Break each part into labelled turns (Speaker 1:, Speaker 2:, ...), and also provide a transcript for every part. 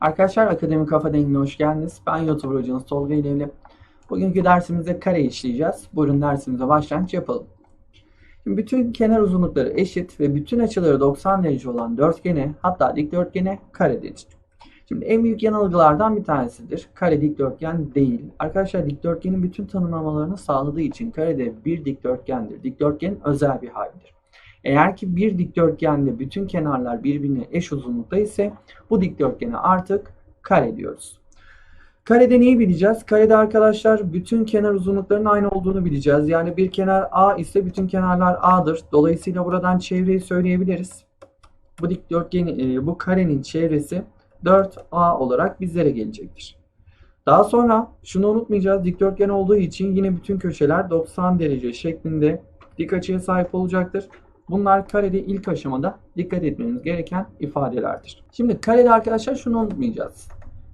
Speaker 1: Arkadaşlar Akademi Kafa Dengi'ne hoş geldiniz. Ben YouTuber hocanız Tolga İlevli. Bugünkü dersimizde kare işleyeceğiz. Buyurun dersimize başlangıç yapalım. Şimdi bütün kenar uzunlukları eşit ve bütün açıları 90 derece olan dörtgene hatta dikdörtgene kare denir. Şimdi en büyük yanılgılardan bir tanesidir. Kare dikdörtgen değil. Arkadaşlar dikdörtgenin bütün tanımlamalarını sağladığı için kare de bir dikdörtgendir. Dikdörtgenin özel bir halidir. Eğer ki bir dikdörtgende bütün kenarlar birbirine eş uzunlukta ise bu dikdörtgene artık kare diyoruz. Karede neyi bileceğiz? Karede arkadaşlar bütün kenar uzunluklarının aynı olduğunu bileceğiz. Yani bir kenar A ise bütün kenarlar A'dır. Dolayısıyla buradan çevreyi söyleyebiliriz. Bu dikdörtgen, e, bu karenin çevresi 4A olarak bizlere gelecektir. Daha sonra şunu unutmayacağız. Dikdörtgen olduğu için yine bütün köşeler 90 derece şeklinde dik açıya sahip olacaktır. Bunlar karede ilk aşamada dikkat etmemiz gereken ifadelerdir. Şimdi karede arkadaşlar şunu unutmayacağız.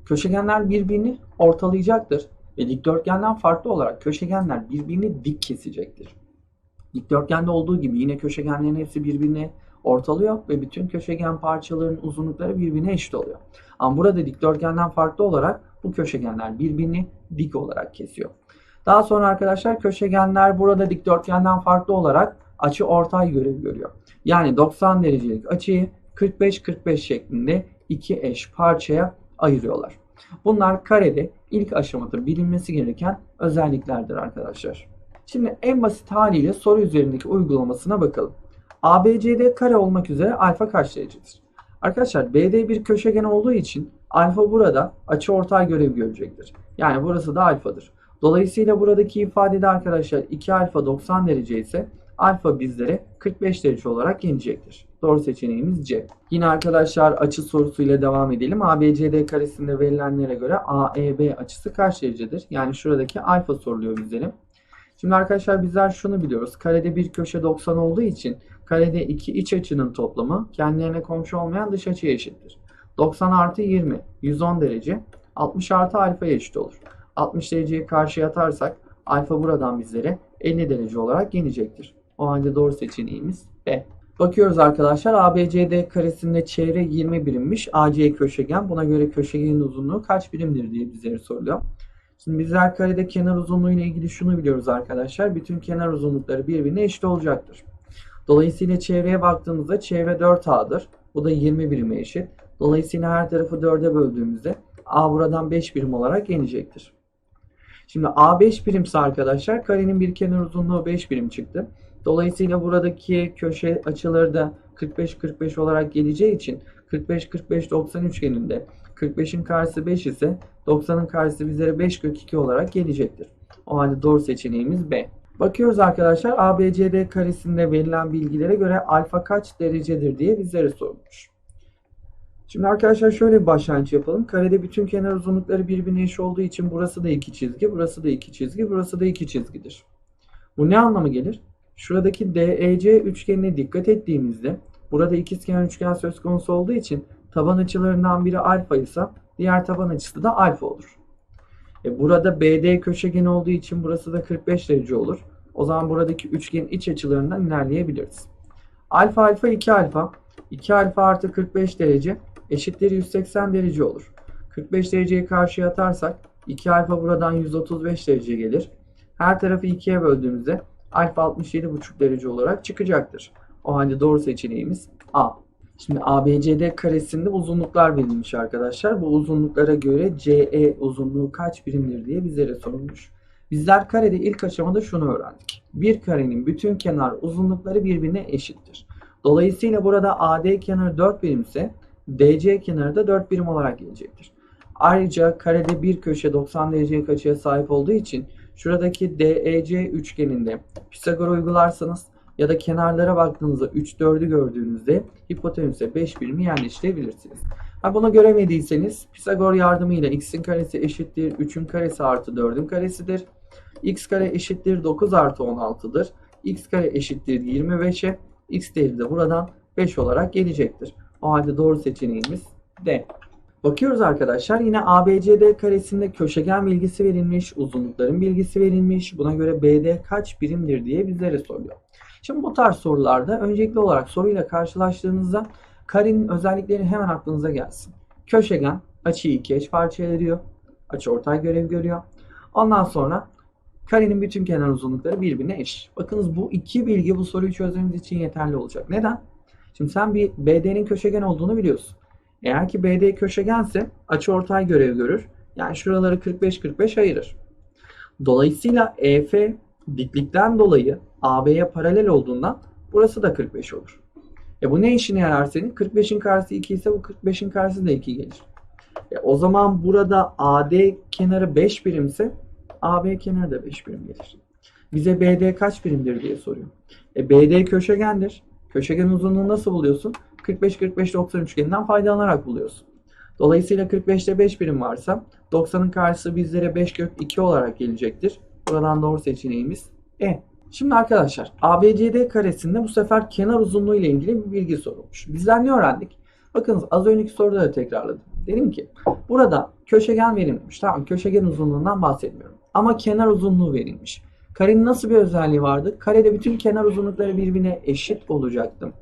Speaker 1: Köşegenler birbirini ortalayacaktır ve dikdörtgenden farklı olarak köşegenler birbirini dik kesecektir. Dikdörtgende olduğu gibi yine köşegenlerin hepsi birbirini ortalıyor ve bütün köşegen parçalarının uzunlukları birbirine eşit oluyor. Ama burada dikdörtgenden farklı olarak bu köşegenler birbirini dik olarak kesiyor. Daha sonra arkadaşlar köşegenler burada dikdörtgenden farklı olarak açı ortay görevi görüyor. Yani 90 derecelik açıyı 45-45 şeklinde iki eş parçaya ayırıyorlar. Bunlar karede ilk aşamada bilinmesi gereken özelliklerdir arkadaşlar. Şimdi en basit haliyle soru üzerindeki uygulamasına bakalım. ABCD kare olmak üzere alfa kaç derecedir? Arkadaşlar BD bir köşegen olduğu için alfa burada açı ortay görevi görecektir. Yani burası da alfadır. Dolayısıyla buradaki ifadede arkadaşlar 2 alfa 90 derece ise alfa bizlere 45 derece olarak gelecektir. Doğru seçeneğimiz C. Yine arkadaşlar açı sorusuyla devam edelim. ABCD karesinde verilenlere göre AEB açısı kaç derecedir? Yani şuradaki alfa soruluyor bizlere. Şimdi arkadaşlar bizler şunu biliyoruz. Karede bir köşe 90 olduğu için karede iki iç açının toplamı kendilerine komşu olmayan dış açıya eşittir. 90 artı 20 110 derece 60 artı alfaya eşit olur. 60 dereceyi karşıya atarsak alfa buradan bizlere 50 derece olarak gelecektir. O halde doğru seçeneğimiz B. Bakıyoruz arkadaşlar ABCD karesinde çevre 20 birimmiş. AC köşegen. Buna göre köşegenin uzunluğu kaç birimdir diye bizlere soruluyor. Şimdi bizler karede kenar uzunluğu ile ilgili şunu biliyoruz arkadaşlar. Bütün kenar uzunlukları birbirine eşit olacaktır. Dolayısıyla çevreye baktığımızda çevre 4A'dır. Bu da 20 birime eşit. Dolayısıyla her tarafı 4'e böldüğümüzde A buradan 5 birim olarak gelecektir. Şimdi A 5 birimse arkadaşlar karenin bir kenar uzunluğu 5 birim çıktı. Dolayısıyla buradaki köşe açıları da 45-45 olarak geleceği için 45-45-90 üçgeninde 45'in karşısı 5 ise 90'ın karşısı bizlere 5 kök 2 olarak gelecektir. O halde doğru seçeneğimiz B. Bakıyoruz arkadaşlar ABCD karesinde verilen bilgilere göre alfa kaç derecedir diye bizlere sorulmuş. Şimdi arkadaşlar şöyle bir başlangıç yapalım. Karede bütün kenar uzunlukları birbirine eşit olduğu için burası da iki çizgi, burası da iki çizgi, burası da iki çizgidir. Bu ne anlamı gelir? Şuradaki DEC üçgenine dikkat ettiğimizde burada ikizkenar üçgen söz konusu olduğu için taban açılarından biri alfa ise diğer taban açısı da alfa olur. E burada BD köşegen olduğu için burası da 45 derece olur. O zaman buradaki üçgenin iç açılarından ilerleyebiliriz. Alfa alfa 2 alfa. 2 alfa artı 45 derece eşittir 180 derece olur. 45 dereceyi karşıya atarsak 2 alfa buradan 135 derece gelir. Her tarafı 2'ye böldüğümüzde alfa 67,5 derece olarak çıkacaktır. O halde doğru seçeneğimiz A. Şimdi ABCD karesinde uzunluklar verilmiş arkadaşlar. Bu uzunluklara göre CE uzunluğu kaç birimdir diye bizlere sorulmuş. Bizler karede ilk aşamada şunu öğrendik. Bir karenin bütün kenar uzunlukları birbirine eşittir. Dolayısıyla burada AD kenarı 4 birimse DC kenarı da 4 birim olarak gelecektir. Ayrıca karede bir köşe 90 derecelik açıya sahip olduğu için şuradaki DEC üçgeninde Pisagor uygularsanız ya da kenarlara baktığınızda 3 4'ü gördüğünüzde hipotenüse 5 birimi yerleştirebilirsiniz. Ha bunu göremediyseniz Pisagor yardımıyla x'in karesi eşittir 3'ün karesi artı 4'ün karesidir. x kare eşittir 9 artı 16'dır. x kare eşittir 25'e x değeri de buradan 5 olarak gelecektir. O halde doğru seçeneğimiz D. Bakıyoruz arkadaşlar yine ABCD karesinde köşegen bilgisi verilmiş, uzunlukların bilgisi verilmiş. Buna göre BD kaç birimdir diye bizlere soruyor. Şimdi bu tarz sorularda öncelikli olarak soruyla karşılaştığınızda karenin özellikleri hemen aklınıza gelsin. Köşegen açıyı iki eş parçaya ayırıyor. Açı ortay görev görüyor. Ondan sonra karenin bütün kenar uzunlukları birbirine eş. Bakınız bu iki bilgi bu soruyu çözmemiz için yeterli olacak. Neden? Şimdi sen bir BD'nin köşegen olduğunu biliyorsun. Eğer ki BD köşegense açı ortay görev görür. Yani şuraları 45-45 ayırır. Dolayısıyla EF diklikten dolayı AB'ye paralel olduğundan burası da 45 olur. E bu ne işine yarar senin? 45'in karşısı 2 ise bu 45'in karşısı da 2 gelir. E o zaman burada AD kenarı 5 birimse AB kenarı da 5 birim gelir. Bize BD kaç birimdir diye soruyor. E BD köşegendir. Köşegen uzunluğunu nasıl buluyorsun? 45-45-90 üçgeninden faydalanarak buluyorsun. Dolayısıyla 45'te 5 birim varsa 90'ın karşısı bizlere 5 kök 2 olarak gelecektir. Buradan doğru seçeneğimiz E. Şimdi arkadaşlar ABCD karesinde bu sefer kenar uzunluğu ile ilgili bir bilgi sorulmuş. Bizler ne öğrendik? Bakınız az önceki soruda da tekrarladım. Dedim ki burada köşegen verilmiş. Tamam köşegen uzunluğundan bahsetmiyorum. Ama kenar uzunluğu verilmiş. Karenin nasıl bir özelliği vardı? Karede bütün kenar uzunlukları birbirine eşit olacaktı.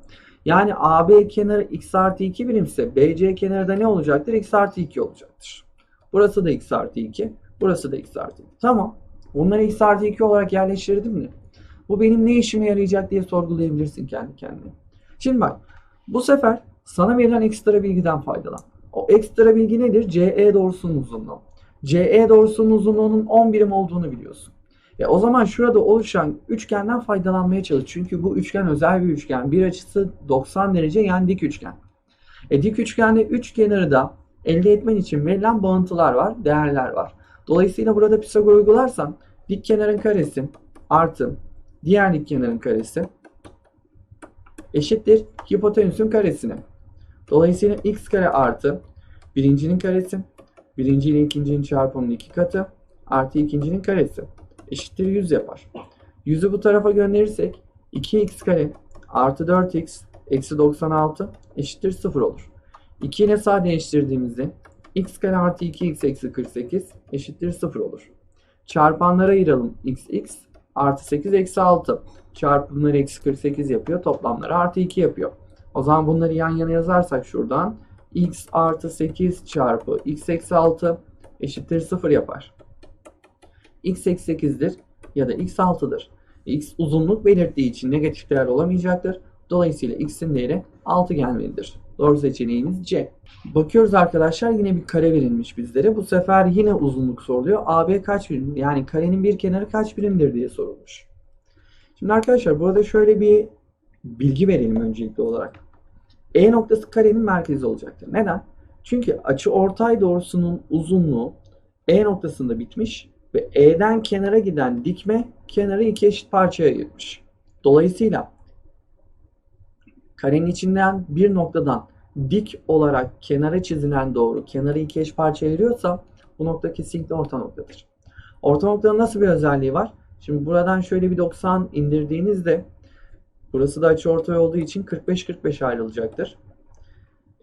Speaker 1: Yani AB kenarı x artı 2 birimse BC kenarı da ne olacaktır? x artı 2 olacaktır. Burası da x artı 2. Burası da x artı 2. Tamam. Bunları x artı 2 olarak yerleştirdim mi? Bu benim ne işime yarayacak diye sorgulayabilirsin kendi kendine. Şimdi bak. Bu sefer sana verilen ekstra bilgiden faydalan. O ekstra bilgi nedir? CE doğrusunun uzunluğu. CE doğrusunun uzunluğunun 10 birim olduğunu biliyorsun. E o zaman şurada oluşan üçgenden faydalanmaya çalış. Çünkü bu üçgen özel bir üçgen. Bir açısı 90 derece yani dik üçgen. E dik üçgende üç kenarı da elde etmen için verilen bağıntılar var, değerler var. Dolayısıyla burada Pisagor uygularsan dik kenarın karesi artı diğer dik kenarın karesi eşittir hipotenüsün karesine. Dolayısıyla x kare artı birincinin karesi, birinci ile ikincinin çarpımının iki katı artı ikincinin karesi eşittir 100 yapar. 100'ü bu tarafa gönderirsek 2x kare artı 4x eksi 96 eşittir 0 olur. 2 ile sadeleştirdiğimizde x kare artı 2x eksi 48 eşittir 0 olur. Çarpanlara ayıralım x x artı 8 eksi 6 çarpımları eksi 48 yapıyor. Toplamları artı 2 yapıyor. O zaman bunları yan yana yazarsak şuradan x artı 8 çarpı x eksi 6 eşittir 0 yapar. X eksi 8'dir ya da x 6'dır. x uzunluk belirttiği için negatif değer olamayacaktır. Dolayısıyla x'in değeri 6 gelmelidir. Doğru seçeneğimiz C. Bakıyoruz arkadaşlar yine bir kare verilmiş bizlere. Bu sefer yine uzunluk soruluyor. AB kaç birim? Yani karenin bir kenarı kaç birimdir diye sorulmuş. Şimdi arkadaşlar burada şöyle bir bilgi verelim öncelikli olarak. E noktası karenin merkezi olacaktır. Neden? Çünkü açı ortay doğrusunun uzunluğu E noktasında bitmiş ve E'den kenara giden dikme kenarı iki eşit parçaya ayırmış. Dolayısıyla karenin içinden bir noktadan dik olarak kenara çizilen doğru kenarı iki eş parçaya ayırıyorsa bu nokta kesinlikle orta noktadır. Orta noktanın nasıl bir özelliği var? Şimdi buradan şöyle bir 90 indirdiğinizde burası da açıortay olduğu için 45-45 ayrılacaktır.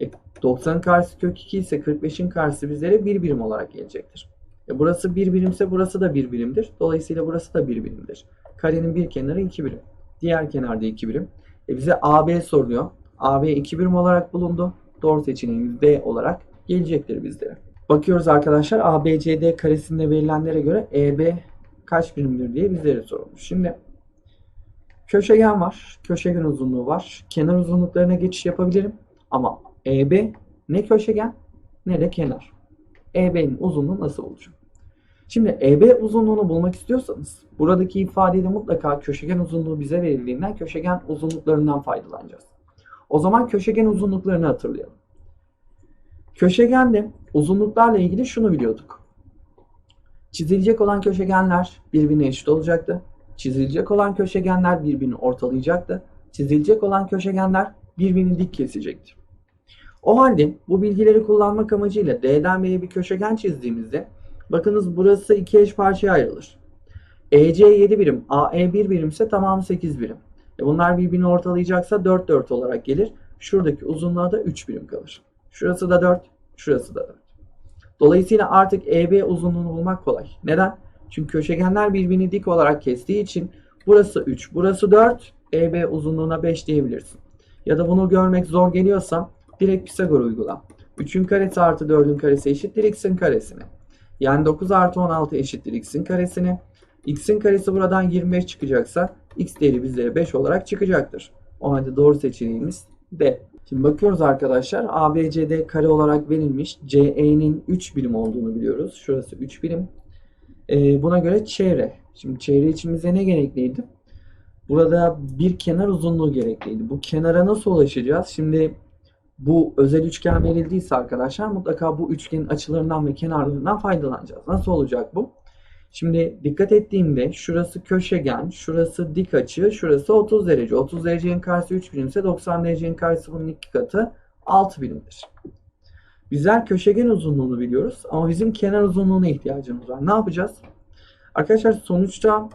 Speaker 1: E, 90'ın karşısı kök 2 ise 45'in karşısı bizlere 1 birim olarak gelecektir. E, burası 1 birimse burası da 1 birimdir. Dolayısıyla burası da 1 birimdir. Karenin bir kenarı 2 birim. Diğer kenarda 2 birim. E, bize AB soruluyor. AB 2 birim olarak bulundu. Doğru seçeneğimiz B olarak gelecektir bizlere. Bakıyoruz arkadaşlar ABCD karesinde verilenlere göre EB kaç birimdir diye bizlere sorulmuş. Şimdi köşegen var. Köşegen uzunluğu var. Kenar uzunluklarına geçiş yapabilirim. Ama EB ne köşegen ne de kenar. EB'nin uzunluğu nasıl olacak? Şimdi EB uzunluğunu bulmak istiyorsanız buradaki ifadede mutlaka köşegen uzunluğu bize verildiğinden köşegen uzunluklarından faydalanacağız. O zaman köşegen uzunluklarını hatırlayalım. Köşegende uzunluklarla ilgili şunu biliyorduk. Çizilecek olan köşegenler birbirine eşit olacaktı. Çizilecek olan köşegenler birbirini ortalayacaktı. Çizilecek olan köşegenler birbirini dik kesecekti. O halde bu bilgileri kullanmak amacıyla D'den B'ye bir köşegen çizdiğimizde bakınız burası iki eş parçaya ayrılır. EC 7 birim, AE 1 birim ise tamamı 8 birim. E bunlar birbirini ortalayacaksa 4 4 olarak gelir. Şuradaki uzunluğa da 3 birim kalır. Şurası da 4, şurası da 4. Dolayısıyla artık EB uzunluğunu bulmak kolay. Neden? Çünkü köşegenler birbirini dik olarak kestiği için burası 3, burası 4, EB uzunluğuna 5 diyebilirsin. Ya da bunu görmek zor geliyorsa direkt Pisagor uygula. 3'ün karesi artı 4'ün karesi eşittir x'in karesine. Yani 9 artı 16 eşittir x'in karesine. x'in karesi buradan 25 çıkacaksa x değeri bizlere 5 olarak çıkacaktır. O halde doğru seçeneğimiz D. Şimdi bakıyoruz arkadaşlar. ABCD kare olarak verilmiş. CE'nin 3 birim olduğunu biliyoruz. Şurası 3 birim. Ee, buna göre çevre. Şimdi çevre için ne gerekliydi? Burada bir kenar uzunluğu gerekliydi. Bu kenara nasıl ulaşacağız? Şimdi bu özel üçgen verildiyse arkadaşlar mutlaka bu üçgenin açılarından ve kenarlarından faydalanacağız. Nasıl olacak bu? Şimdi dikkat ettiğimde şurası köşegen, şurası dik açı, şurası 30 derece. 30 derecenin karşısı 3 birimse 90 derecenin karşısı bunun iki katı 6 birimdir. Bizler köşegen uzunluğunu biliyoruz ama bizim kenar uzunluğuna ihtiyacımız var. Ne yapacağız? Arkadaşlar sonuçta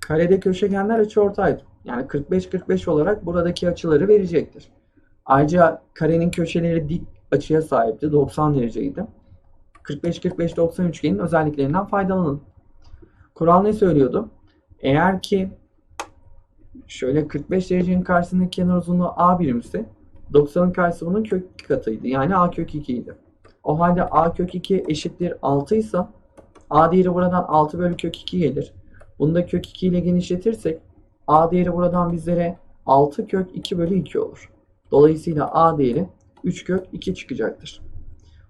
Speaker 1: karede köşegenler açıortaydı. Yani 45-45 olarak buradaki açıları verecektir. Ayrıca karenin köşeleri dik açıya sahipti. 90 dereceydi. 45-45-90 üçgenin özelliklerinden faydalanın. Kural ne söylüyordu? Eğer ki şöyle 45 derecenin karşısındaki kenar uzunluğu A birimse 90'ın karşısı bunun kök 2 katıydı. Yani A kök 2 idi. O halde A kök 2 eşittir 6 ise A değeri buradan 6 bölü kök 2 gelir. Bunu da kök 2 ile genişletirsek A değeri buradan bizlere 6 kök 2 bölü 2 olur. Dolayısıyla A değeri 3 kök 2 çıkacaktır.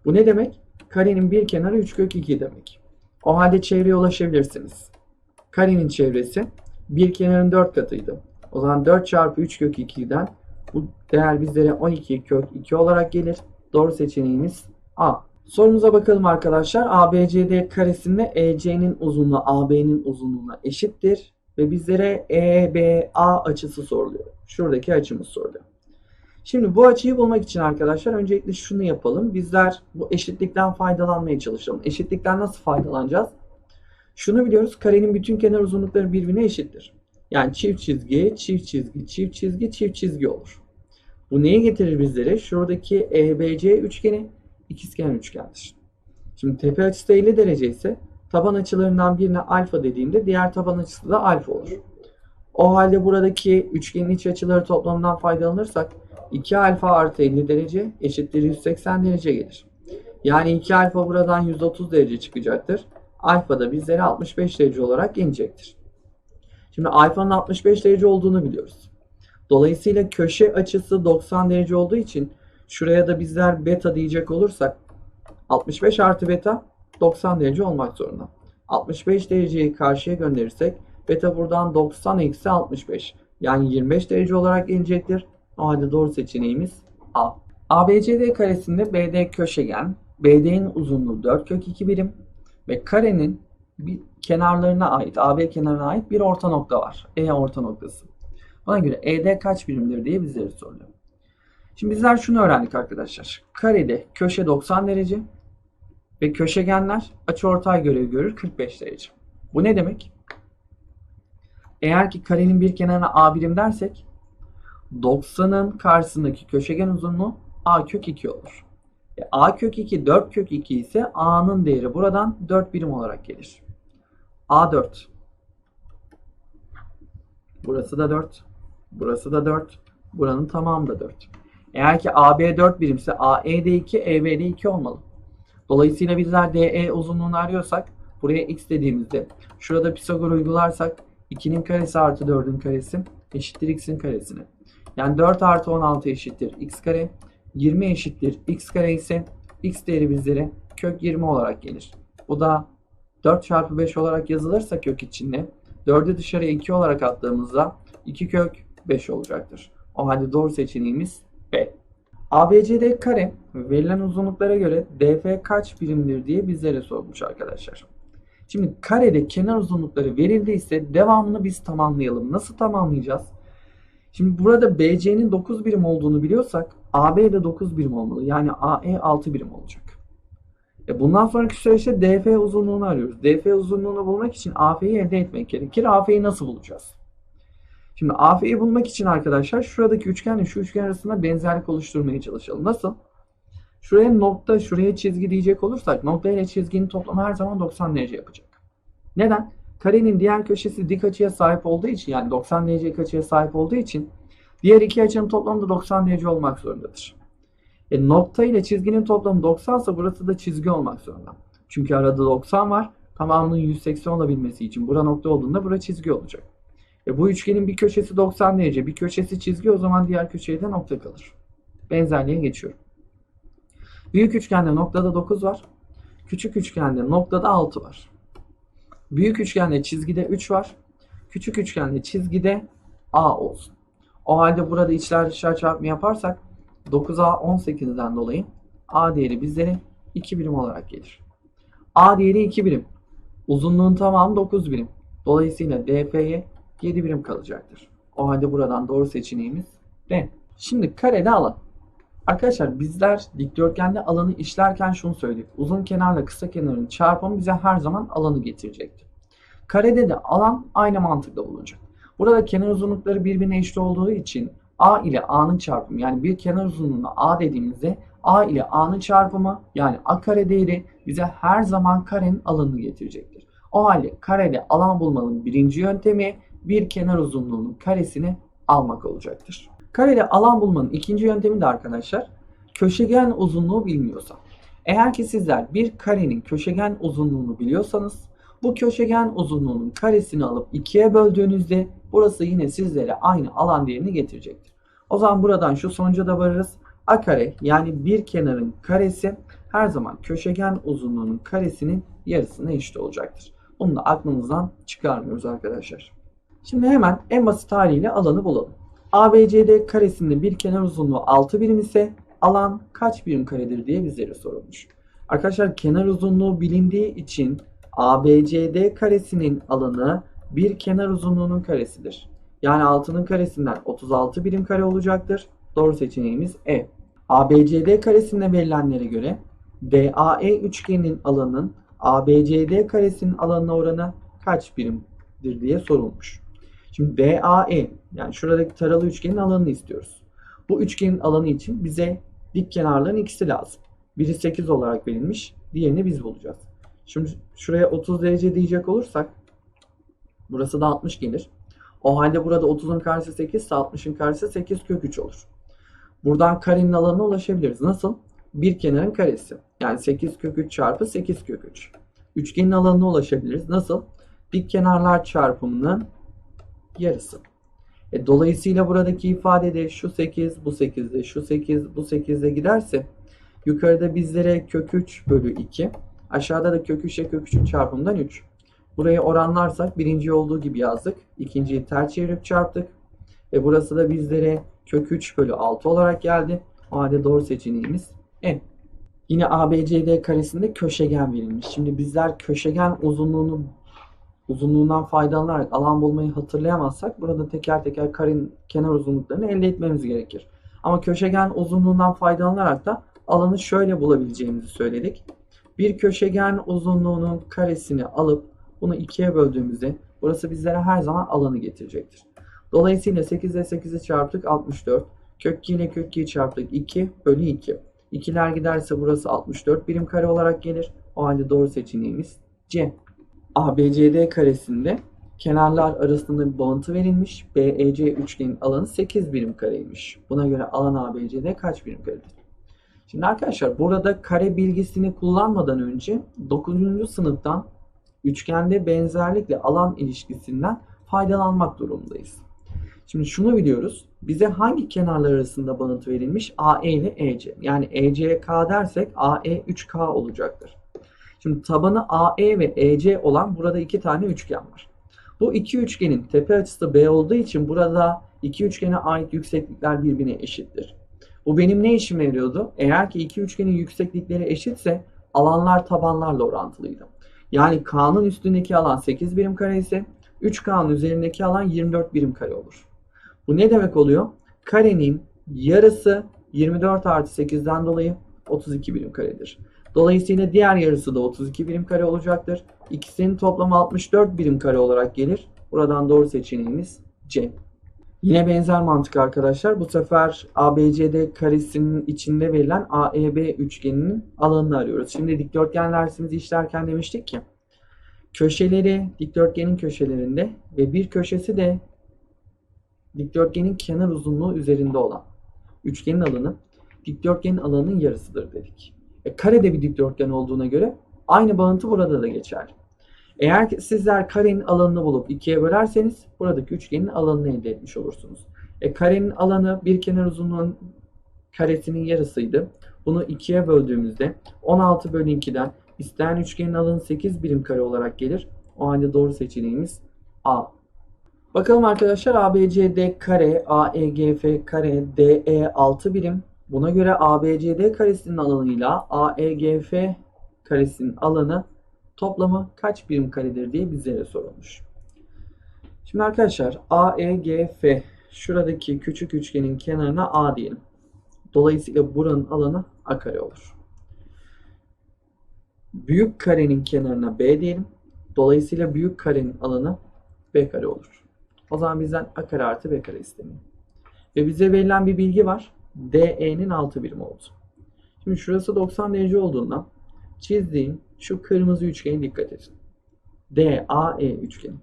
Speaker 1: Bu ne demek? Karenin bir kenarı 3 kök 2 demek. O halde çevreye ulaşabilirsiniz. Karenin çevresi bir kenarın 4 katıydı. O zaman 4 çarpı 3 kök 2'den bu değer bizlere 12 kök 2 olarak gelir. Doğru seçeneğimiz A. Sorumuza bakalım arkadaşlar. ABCD karesinde EC'nin uzunluğu AB'nin uzunluğuna eşittir. Ve bizlere EBA açısı soruluyor. Şuradaki açımız soruluyor. Şimdi bu açıyı bulmak için arkadaşlar öncelikle şunu yapalım. Bizler bu eşitlikten faydalanmaya çalışalım. Eşitlikten nasıl faydalanacağız? Şunu biliyoruz. Karenin bütün kenar uzunlukları birbirine eşittir. Yani çift çizgi, çift çizgi, çift çizgi, çift çizgi olur. Bu neye getirir bizlere? Şuradaki EBC üçgeni ikizkenar üçgendir. Şimdi tepe açısı 50 derece ise taban açılarından birine alfa dediğimde diğer taban açısı da alfa olur. O halde buradaki üçgenin iç açıları toplamından faydalanırsak 2 alfa artı 50 derece eşittir 180 derece gelir. Yani 2 alfa buradan 130 derece çıkacaktır. Alfa da bizlere 65 derece olarak gelecektir. Şimdi alfanın 65 derece olduğunu biliyoruz. Dolayısıyla köşe açısı 90 derece olduğu için şuraya da bizler beta diyecek olursak 65 artı beta 90 derece olmak zorunda. 65 dereceyi karşıya gönderirsek beta buradan 90 eksi 65 yani 25 derece olarak gelecektir. O halde doğru seçeneğimiz A. ABCD karesinde BD köşegen, BD'nin uzunluğu 4 kök 2 birim ve karenin bir kenarlarına ait, AB kenarına ait bir orta nokta var. E orta noktası. Buna göre ED kaç birimdir diye bizlere soruluyor. Şimdi bizler şunu öğrendik arkadaşlar. Karede köşe 90 derece ve köşegenler açıortay görevi görür 45 derece. Bu ne demek? Eğer ki karenin bir kenarına A birim dersek 90'ın karşısındaki köşegen uzunluğu A kök 2 olur. E, A kök 2 4 kök 2 ise A'nın değeri buradan 4 birim olarak gelir. A 4. Burası da 4. Burası da 4. Buranın tamamı da 4. Eğer ki AB 4 birimse AE de 2, EB de 2 olmalı. Dolayısıyla bizler DE uzunluğunu arıyorsak buraya x dediğimizde şurada Pisagor uygularsak 2'nin karesi artı 4'ün karesi eşittir x'in karesine. Yani 4 artı 16 eşittir x kare. 20 eşittir x kare ise x değeri bizlere kök 20 olarak gelir. Bu da 4 çarpı 5 olarak yazılırsa kök içinde 4'ü dışarıya 2 olarak attığımızda 2 kök 5 olacaktır. O halde doğru seçeneğimiz B. ABCD kare verilen uzunluklara göre DF kaç birimdir diye bizlere sormuş arkadaşlar. Şimdi karede kenar uzunlukları verildiyse devamını biz tamamlayalım. Nasıl tamamlayacağız? Şimdi burada BC'nin 9 birim olduğunu biliyorsak AB de 9 birim olmalı. Yani AE 6 birim olacak. E bundan sonraki süreçte DF uzunluğunu arıyoruz. DF uzunluğunu bulmak için AF'yi elde etmek gerekir. AF'yi nasıl bulacağız? Şimdi AF'yi bulmak için arkadaşlar şuradaki üçgenle şu üçgen arasında benzerlik oluşturmaya çalışalım. Nasıl? Şuraya nokta, şuraya çizgi diyecek olursak nokta ile çizginin toplamı her zaman 90 derece yapacak. Neden? Karenin diğer köşesi dik açıya sahip olduğu için yani 90 derece açıya sahip olduğu için diğer iki açının toplamı da 90 derece olmak zorundadır. E, nokta ile çizginin toplamı 90 ise burası da çizgi olmak zorunda. Çünkü arada 90 var. Tamamının 180 olabilmesi için bura nokta olduğunda bura çizgi olacak. E, bu üçgenin bir köşesi 90 derece, bir köşesi çizgi o zaman diğer köşeye de nokta kalır. Benzerliğe geçiyorum. Büyük üçgende noktada 9 var. Küçük üçgende noktada 6 var. Büyük üçgende çizgide 3 var. Küçük üçgende çizgide A olsun. O halde burada içler dışlar çarpımı yaparsak 9A 18'den dolayı A değeri bizlere 2 birim olarak gelir. A değeri 2 birim. Uzunluğun tamamı 9 birim. Dolayısıyla DP'ye 7 birim kalacaktır. O halde buradan doğru seçeneğimiz D. Şimdi karede alan. Arkadaşlar bizler dikdörtgende alanı işlerken şunu söyledik. Uzun kenarla kısa kenarın çarpımı bize her zaman alanı getirecektir. Karede de alan aynı mantıkla bulunacak. Burada kenar uzunlukları birbirine eşit olduğu için A ile A'nın çarpımı yani bir kenar uzunluğuna A dediğimizde A ile A'nın çarpımı yani A kare değeri bize her zaman karenin alanını getirecektir. O halde karede alan bulmanın birinci yöntemi bir kenar uzunluğunun karesini almak olacaktır. Karede alan bulmanın ikinci yöntemi de arkadaşlar köşegen uzunluğu bilmiyorsa. Eğer ki sizler bir karenin köşegen uzunluğunu biliyorsanız bu köşegen uzunluğunun karesini alıp ikiye böldüğünüzde burası yine sizlere aynı alan değerini getirecektir. O zaman buradan şu sonuca da varırız. A kare yani bir kenarın karesi her zaman köşegen uzunluğunun karesinin yarısına eşit olacaktır. Bunu da aklımızdan çıkarmıyoruz arkadaşlar. Şimdi hemen en basit haliyle alanı bulalım. ABCD karesinde bir kenar uzunluğu 6 birim ise alan kaç birim karedir diye bizlere sorulmuş. Arkadaşlar kenar uzunluğu bilindiği için ABCD karesinin alanı bir kenar uzunluğunun karesidir. Yani 6'nın karesinden 36 birim kare olacaktır. Doğru seçeneğimiz E. ABCD karesinde verilenlere göre DAE üçgeninin alanının ABCD karesinin alanına oranı kaç birimdir diye sorulmuş. Şimdi DAE yani şuradaki taralı üçgenin alanını istiyoruz. Bu üçgenin alanı için bize dik kenarların ikisi lazım. Biri 8 olarak verilmiş, diğerini biz bulacağız. Şimdi şuraya 30 derece diyecek olursak burası da 60 gelir. O halde burada 30'un karşısı 8 ise 60'ın karşısı 8 kök 3 olur. Buradan karenin alanına ulaşabiliriz. Nasıl? Bir kenarın karesi. Yani 8 kök 3 çarpı 8 kök 3. Üçgenin alanına ulaşabiliriz. Nasıl? Dik kenarlar çarpımının yarısı. E, dolayısıyla buradaki ifade de şu 8, bu 8'de, şu 8, bu 8'de giderse yukarıda bizlere kök 3 bölü 2, aşağıda da kök 3 ile kök 3'ün çarpımından 3. Burayı oranlarsak birinci olduğu gibi yazdık. İkinciyi ters çevirip çarptık. Ve burası da bizlere kök 3 bölü 6 olarak geldi. O halde doğru seçeneğimiz E. Yine ABCD karesinde köşegen verilmiş. Şimdi bizler köşegen uzunluğunu uzunluğundan faydalanarak alan bulmayı hatırlayamazsak burada teker teker karenin kenar uzunluklarını elde etmemiz gerekir. Ama köşegen uzunluğundan faydalanarak da alanı şöyle bulabileceğimizi söyledik. Bir köşegen uzunluğunun karesini alıp bunu ikiye böldüğümüzde burası bizlere her zaman alanı getirecektir. Dolayısıyla 8 ile 8'i çarptık 64. Kök 2 ile kök 2'yi çarptık 2 bölü 2. İkiler giderse burası 64 birim kare olarak gelir. O halde doğru seçeneğimiz C. ABCD karesinde kenarlar arasında bir bağıntı verilmiş. BEC üçgenin alanı 8 birim kareymiş. Buna göre alan ABCD kaç birim karedir? Şimdi arkadaşlar burada kare bilgisini kullanmadan önce 9. sınıftan üçgende benzerlikle alan ilişkisinden faydalanmak durumundayız. Şimdi şunu biliyoruz. Bize hangi kenarlar arasında bağıntı verilmiş? AE ile EC. Yani ECK dersek AE 3K olacaktır. Şimdi tabanı AE ve EC olan burada iki tane üçgen var. Bu iki üçgenin tepe açısı B olduğu için burada iki üçgene ait yükseklikler birbirine eşittir. Bu benim ne işime yarıyordu? Eğer ki iki üçgenin yükseklikleri eşitse alanlar tabanlarla orantılıydı. Yani K'nın üstündeki alan 8 birim kare ise 3K'nın üzerindeki alan 24 birim kare olur. Bu ne demek oluyor? Karenin yarısı 24 artı 8'den dolayı 32 birim karedir. Dolayısıyla diğer yarısı da 32 birim kare olacaktır. İkisinin toplamı 64 birim kare olarak gelir. Buradan doğru seçeneğimiz C. Yine benzer mantık arkadaşlar. Bu sefer ABCD karesinin içinde verilen AEB üçgeninin alanını arıyoruz. Şimdi dikdörtgen dersimizi işlerken demiştik ki köşeleri dikdörtgenin köşelerinde ve bir köşesi de dikdörtgenin kenar uzunluğu üzerinde olan üçgenin alanı dikdörtgenin alanının yarısıdır dedik. E, kare de bir dikdörtgen olduğuna göre aynı bağıntı burada da geçer. Eğer sizler karenin alanını bulup ikiye bölerseniz buradaki üçgenin alanını elde etmiş olursunuz. E, karenin alanı bir kenar uzunluğun karesinin yarısıydı. Bunu ikiye böldüğümüzde 16 bölü 2'den istenen üçgenin alanı 8 birim kare olarak gelir. O halde doğru seçeneğimiz A. Bakalım arkadaşlar ABCD kare, AEGF kare, DE 6 birim. Buna göre ABCD karesinin alanıyla AEGF karesinin alanı toplamı kaç birim karedir diye bizlere sorulmuş. Şimdi arkadaşlar AEGF şuradaki küçük üçgenin kenarına A diyelim. Dolayısıyla buranın alanı A kare olur. Büyük karenin kenarına B diyelim. Dolayısıyla büyük karenin alanı B kare olur. O zaman bizden A kare artı B kare isteniyor. Ve bize verilen bir bilgi var. DE'nin 6 birim oldu. Şimdi şurası 90 derece olduğundan çizdiğim şu kırmızı üçgene dikkat edin. DAE üçgeni.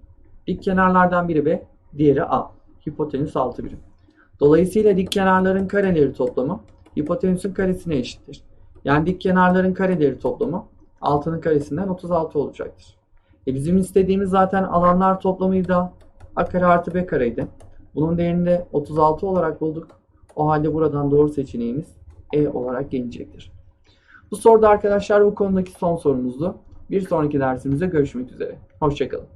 Speaker 1: Dik kenarlardan biri B, diğeri A. Hipotenüs 6 birim. Dolayısıyla dik kenarların kareleri toplamı hipotenüsün karesine eşittir. Yani dik kenarların kareleri toplamı 6'nın karesinden 36 olacaktır. E bizim istediğimiz zaten alanlar toplamıydı A kare artı B kareydi. Bunun değerini de 36 olarak bulduk. O halde buradan doğru seçeneğimiz E olarak gelecektir. Bu soruda arkadaşlar bu konudaki son sorumuzdu. Bir sonraki dersimizde görüşmek üzere. Hoşçakalın.